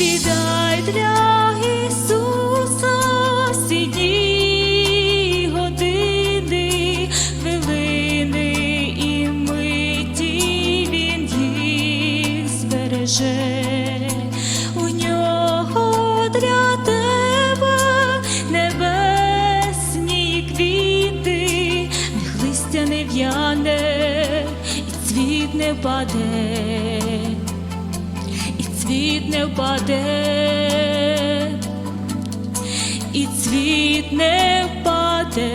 Віддай для Ісуса всі дні, години, хвилини і миті Він їх збереже. У нього для тебе небесні квіти, листя не в'яне, і цвіт не впаде і цвіт не впаде, і цвіт не впаде,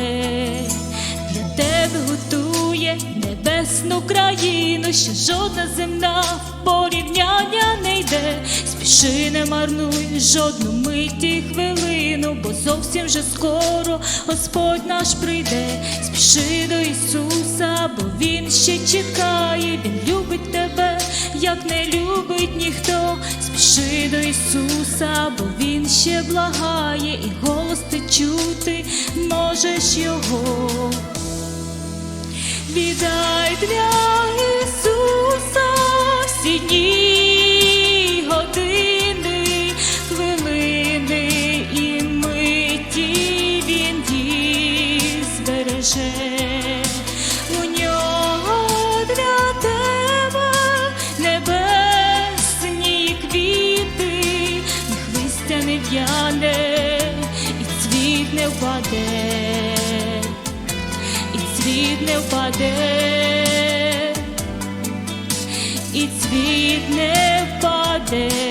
для тебе готує небесну країну, що жодна земна в порівняння не йде. Спіши, не марнуй жодну миті хвилину, бо зовсім же скоро Господь наш прийде. Спіши до Ісуса, бо Він ще чекає, до Ісуса, бо Він ще благає, і голос ти чути можеш його. Віддай для Ісуса всі дні, години, хвилини і миті Він їх збереже. Не впаде і цвіт не впаде, і цвіт не впаде.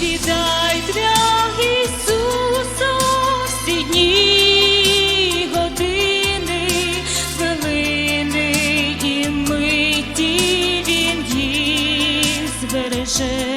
Віддай для Ісуса всі дні, години, хвилини і миті Він їх збереже.